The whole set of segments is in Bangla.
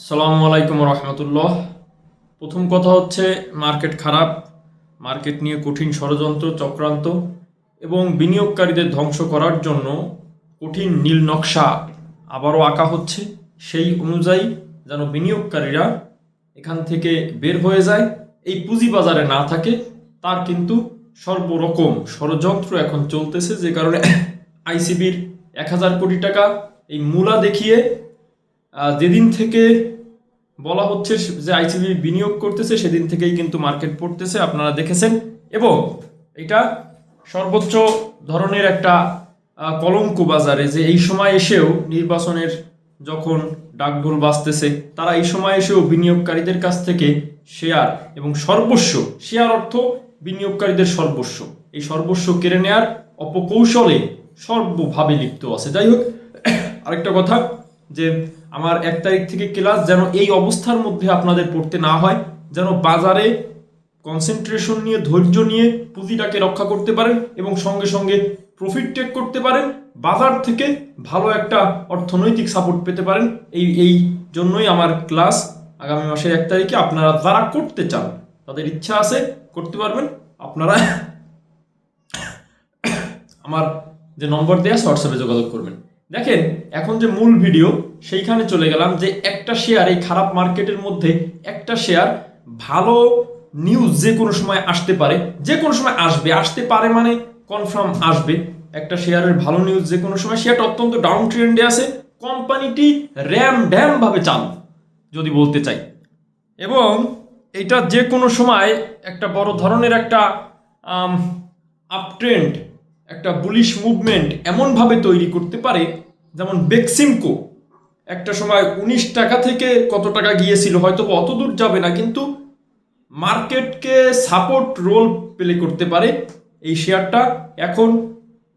আসসালামু আলাইকুম রহমতুল্লাহ। প্রথম কথা হচ্ছে, মার্কেট খারাপ, মার্কেট নিয়ে কঠিন ষড়যন্ত্র, চক্রান্ত এবং বিনিয়োগকারীদের ধ্বংস করার জন্য কঠিন নীল নকশা আবারও আঁকা হচ্ছে। সেই অনুযায়ী যেন বিনিয়োগকারীরা এখান থেকে বের হয়ে যায়, এই পুঁজিবাজারে না থাকে, তার কিন্তু সর্বরকম ষড়যন্ত্র এখন চলতেছে, যে কারণে আইসিবির এক হাজার কোটি টাকা এই মূলা দেখিয়ে যেদিন থেকে বলা হচ্ছে যে আইসিবি বিনিয়োগ করতেছে, সেদিন থেকেই কিন্তু মার্কেট পড়তেছে, আপনারা দেখেছেন। এবং এটা সর্বোচ্চ ধরনের একটা কলঙ্ক বাজারে যে এই সময় এসেও নির্বাচনের যখন ডাকঢোল বাজতেছে, তারা এই সময় এসেও বিনিয়োগকারীদের কাছ থেকে শেয়ার এবং সর্বস্ব শেয়ার অর্থ বিনিয়োগকারীদের সর্বস্ব। এই সর্বস্ব কেড়ে নেয়ার অপকৌশলে সর্বভাবে লিপ্ত আছে। যাই হোক, আরেকটা কথা যে আমার এক তারিখ থেকে ক্লাস যেন এই অবস্থার মধ্যে আপনাদের পড়তে না হয়, যেন বাজারে কনসেন্ট্রেশন নিয়ে, ধৈর্য নিয়ে পুঁজিটাকে রক্ষা করতে পারেন এবং সঙ্গে সঙ্গে প্রফিট টেক করতে পারেন, বাজার থেকে ভালো একটা অর্থনৈতিক সাপোর্ট পেতে পারেন। এই এই জন্যই আমার ক্লাস আগামী মাসের এক তারিখে আপনারা যারা করতে চান, তাদের ইচ্ছা আছে, করতে পারবেন। আপনারা আমার যে নম্বর দেওয়া হোয়াটসঅ্যাপে যোগাযোগ করবেন। দেখেন, এখন যে মূল ভিডিও, সেইখানে চলে গেলাম যে একটা শেয়ার এই খারাপ মার্কেটের মধ্যে একটা শেয়ার ভালো নিউজ যে কোনো সময় আসতে পারে, যে কোনো সময় আসবে। আসতে পারে মানে কনফার্ম আসবে। একটা শেয়ারের ভালো নিউজ যে কোনো সময় শেয়ারটা অত্যন্ত ডাউন ট্রেন্ডে আছে। কোম্পানিটি র্যাম ড্যাম ভাবে চালু, যদি বলতে চাই। এবং এটা যে কোনো সময় একটা বড় ধরনের একটা আপট্রেন্ড একটা বুলিশ মুভমেন্ট এমনভাবে তৈরি করতে পারে, যেমন বেক্সিমকো একটা সময় উনিশ টাকা থেকে কত টাকা গিয়েছিল, হয়তো অত দূর যাবে না, কিন্তু মার্কেটকে সাপোর্ট রোল প্লে করতে পারে এই শেয়ারটা। এখন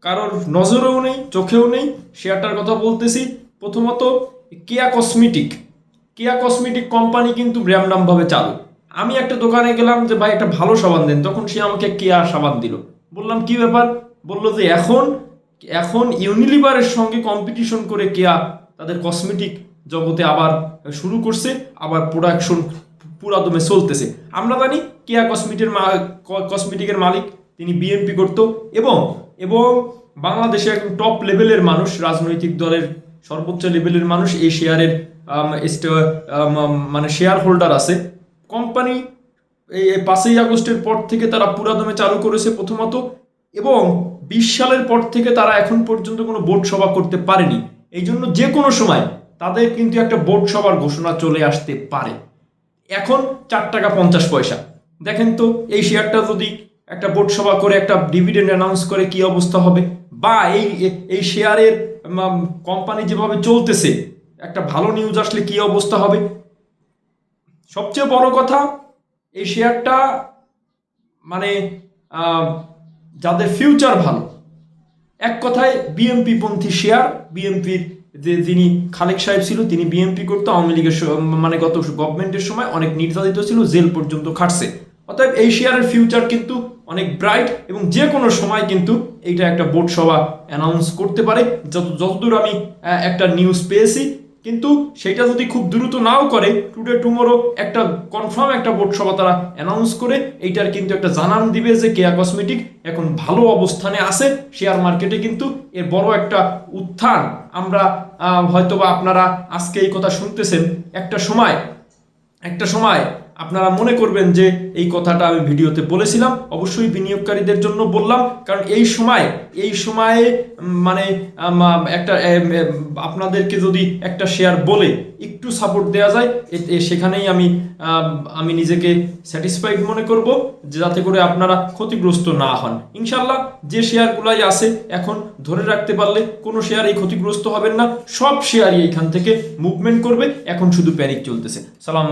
কারোর নজরেও নেই, চোখেও নেই। শেয়ারটার কথা বলতেছি, প্রথমত Keya cosmetic Keya cosmetic company কিন্তু ব্র্যান্ডামভাবে চালু। আমি একটা দোকানে গেলাম যে, ভাই, একটা ভালো সাবান দেন। তখন সে আমাকে কেয়া সাবান দিল। বললাম, কি ব্যাপার? বলল যে এখন এখন ইউনিলিভারের সঙ্গে কম্পিটিশন করে কেয়া তাদের কসমেটিক জগতে আবার শুরু করছে, আবার প্রোডাকশন পুরাদমে চলতেছে। আমরা জানি কেয়া কসমেটিকের কসমেটিকের মালিক, তিনি বিএমপি করত, এবং এবং বাংলাদেশে একদম টপ লেভেলের মানুষ, রাজনৈতিক দলের সর্বোচ্চ লেভেলের মানুষ, এই শেয়ারের মানে শেয়ার হোল্ডার আছে। কোম্পানি এই পাঁচই আগস্টের পর থেকে তারা পুরাদমে চালু করেছে প্রথমত, এবং বিশ সালের পর থেকে তারা এখন পর্যন্ত কোনো বোর্ড সভা করতে পারেনি। এই জন্য যে কোনো সময় তাদের কিন্তু একটা বোর্ড সভার ঘোষণা চলে আসতে পারে। এখন চার টাকা পঞ্চাশ পয়সা। দেখেন তো, এই শেয়ারটা যদি একটা বোর্ড সভা করে, একটা ডিভিডেন্ড অ্যানাউন্স করে কি অবস্থা হবে? বা এই এই শেয়ারের কোম্পানি যেভাবে চলতেছে, একটা ভালো নিউজ আসলে কি অবস্থা হবে? সবচেয়ে বড় কথা, এই শেয়ারটা মানে যাদের ফিউচার ভালো। এক কথায় বিএমপি পন্থী শেয়ার বিএমপির যে যিনি খালেক সাহেব ছিল, তিনি বিএমপি করতো, আওয়ামী লীগের মানে গত গভর্নমেন্টের সময় অনেক নির্যাতিত ছিল, জেল পর্যন্ত খাটছে। অতএব এই শেয়ারের ফিউচার কিন্তু অনেক ব্রাইট এবং যে কোনো সময় কিন্তু এইটা একটা বোর্ড সভা অ্যানাউন্স করতে পারে। যত যতদূর আমি একটা নিউজ পেয়েছি কিন্তু সেটা যদি খুব দ্রুত নাও করে টুডে টুমোরো একটা কনফার্ম একটা বোর্ড সভা তারা অ্যানাউন্স করে, এইটার কিন্তু একটা জানান দিবে যে কেয়া কসমেটিক এখন ভালো অবস্থানে আছে শেয়ার মার্কেটে কিন্তু এর বড় একটা উত্থান। আমরা হয়তোবা আপনারা আজকে এই কথা শুনতেছেন। একটা সময় একটা সময় আপনারা মনে করবেন যে এই কথাটা আমি ভিডিওতে বলেছিলাম অবশ্যই বিনিয়োগকারীদের জন্য বললাম কারণ এই সময় এই সময়ে মানে একটা আপনাদেরকে যদি একটা শেয়ার বলে একটু সাপোর্ট দেওয়া যায় সেখানেই আমি আম, নিজেকে স্যাটিসফাইড মনে করব যাতে করে আপনারা ক্ষতিগ্রস্ত না হন। ইনশাল্লাহ যে শেয়ারগুলাই আছে এখন ধরে রাখতে পারলে কোনো শেয়ার এই ক্ষতিগ্রস্ত হবেন না সব শেয়ারই এইখান থেকে মুভমেন্ট করবে এখন শুধু প্যানিক চলতেছে। সালাম